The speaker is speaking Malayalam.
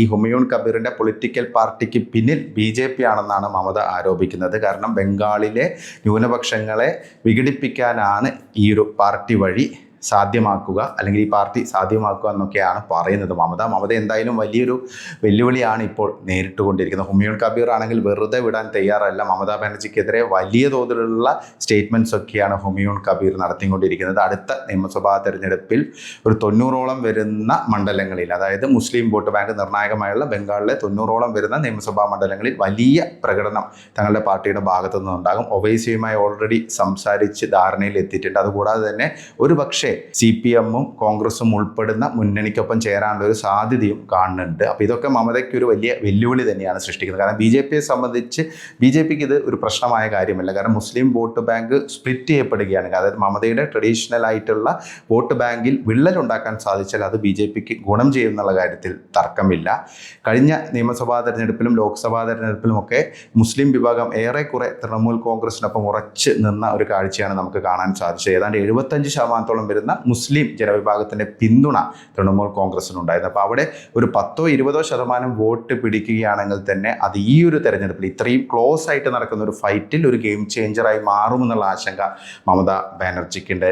ഈ ഹുമയൂൺ കബീറിന്റെ പൊളിറ്റിക്കൽ പാർട്ടിക്ക് പിന്നിൽ ബി ജെ പി ആണെന്നാണ് മമത ആരോപിക്കുന്നത്. കാരണം ബംഗാളിലെ ന്യൂനപക്ഷങ്ങളെ വിഘടിപ്പിക്കാനാണ് ഈ ഒരു പാർട്ടി വഴി സാധ്യമാക്കുക അല്ലെങ്കിൽ ഈ പാർട്ടി സാധ്യമാക്കുക എന്നൊക്കെയാണ് പറയുന്നത് മമത. മമത എന്തായാലും വലിയൊരു വെല്ലുവിളിയാണ് ഇപ്പോൾ നേരിട്ടുകൊണ്ടിരിക്കുന്നത്. ഹുമയൂൺ കബീർ ആണെങ്കിൽ വെറുതെ വിടാൻ തയ്യാറല്ല. മമതാ ബാനർജിക്കെതിരെ വലിയ തോതിലുള്ള സ്റ്റേറ്റ്മെന്റ്സ് ഒക്കെയാണ് ഹുമയൂൺ കബീർ നടത്തിക്കൊണ്ടിരിക്കുന്നത്. അടുത്ത നിയമസഭാ തെരഞ്ഞെടുപ്പിൽ ഒരു തൊണ്ണൂറോളം വരുന്ന മണ്ഡലങ്ങളിൽ അതായത് മുസ്ലിം വോട്ട് ബാങ്ക് നിർണായകമായുള്ള ബംഗാളിലെ തൊണ്ണൂറോളം വരുന്ന നിയമസഭാ മണ്ഡലങ്ങളിൽ വലിയ പ്രകടനം തങ്ങളുടെ പാർട്ടിയുടെ ഭാഗത്തു നിന്നുണ്ടാകും ഒവൈസിയുമായി ഓൾറെഡി സംസാരിച്ച് ധാരണയിൽ എത്തിയിട്ടുണ്ട്. അതുകൂടാതെ തന്നെ ഒരു പക്ഷേ സി പി എമ്മും കോൺഗ്രസും ഉൾപ്പെടുന്ന മുന്നണിക്കൊപ്പം ചേരാനുള്ള ഒരു സാധ്യതയും കാണുന്നുണ്ട്. അപ്പോൾ ഇതൊക്കെ മമതയ്ക്ക് ഒരു വലിയ വെല്ലുവിളി തന്നെയാണ് സൃഷ്ടിക്കുന്നത്. കാരണം ബി ജെ പിയെ സംബന്ധിച്ച് ബി ജെ പിക്ക് ഇത് ഒരു പ്രശ്നമായ കാര്യമല്ല. കാരണം മുസ്ലിം വോട്ട് ബാങ്ക് സ്പ്ലിറ്റ് ചെയ്യപ്പെടുകയാണ്. അതായത് മമതയുടെ ട്രഡീഷണൽ ആയിട്ടുള്ള വോട്ട് ബാങ്കിൽ വിള്ളലുണ്ടാക്കാൻ സാധിച്ചാൽ അത് ബി ജെ പിക്ക് ഗുണം ചെയ്യുമെന്നുള്ള കാര്യത്തിൽ തർക്കമില്ല. കഴിഞ്ഞ നിയമസഭാ തെരഞ്ഞെടുപ്പിലും ലോക്സഭാ തെരഞ്ഞെടുപ്പിലും ഒക്കെ മുസ്ലിം വിഭാഗം ഏറെക്കുറെ തൃണമൂൽ കോൺഗ്രസിനൊപ്പം ഉറച്ച് നിന്ന ഒരു കാഴ്ചയാണ് നമുക്ക് കാണാൻ സാധിച്ചത്. ഏതാണ്ട് എഴുപത്തഞ്ച് ശതമാനത്തോളം വരുന്ന മുസ്ലിം ജനവിഭാഗത്തിന്റെ പിന്തുണ തൃണമൂൽ കോൺഗ്രസിനുണ്ടായിരുന്നു. അപ്പോൾ അവിടെ ഒരു പത്തോ ഇരുപതോ ശതമാനം വോട്ട് പിടിക്കുകയാണെങ്കിൽ തന്നെ അത് ഈ ഒരു തെരഞ്ഞെടുപ്പിൽ ഇത്രയും ക്ലോസ് ആയിട്ട് നടക്കുന്ന ഒരു ഫൈറ്റിൽ ഒരു ഗെയിം ചേഞ്ചറായി മാറുമെന്നുള്ള ആശങ്ക മമതാ ബാനർജിക്കുണ്ട്.